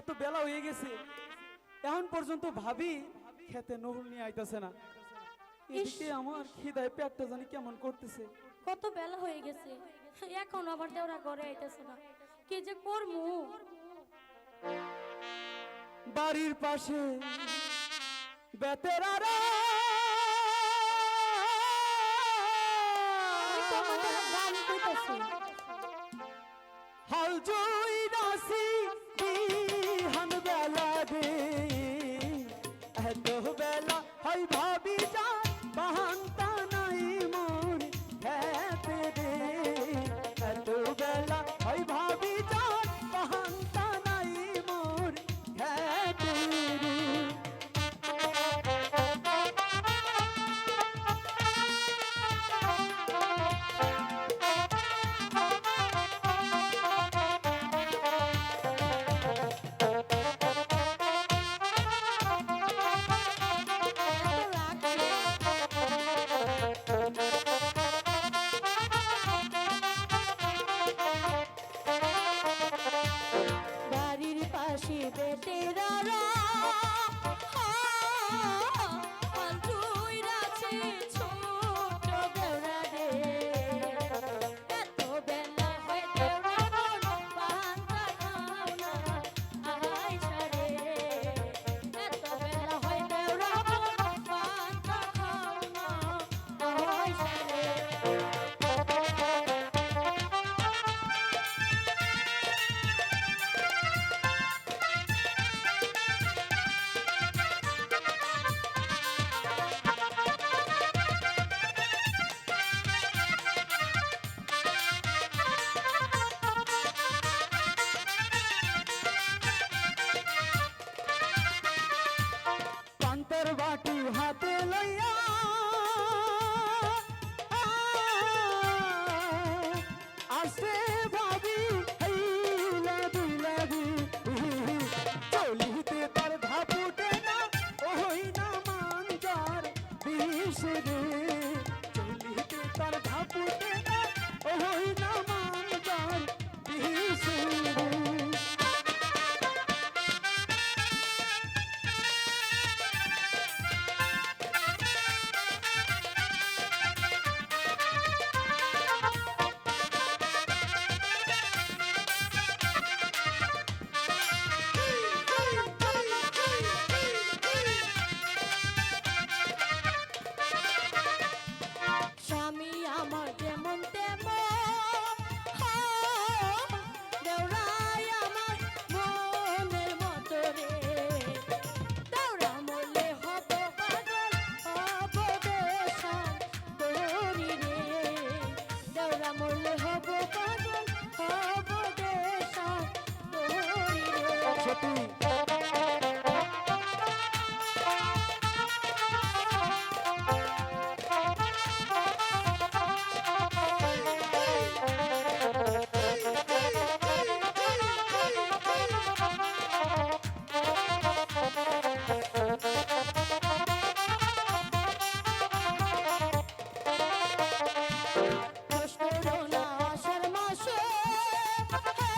এত বেলা হয়ে গেছে। এখন পর্যন্ত ভাবি খেতে নহল নিয়ে আইতাছে না। এদিকে আমার খিদায় পেটটা জানি কেমন করতেছে। কত বেলা হয়ে গেছে। এখন আবার দেওরা ঘরে আইতাছে না। কি যে করমু? বাড়ির পাশে বেতেরারা হাল জুই রাশি ওই নাম Bye.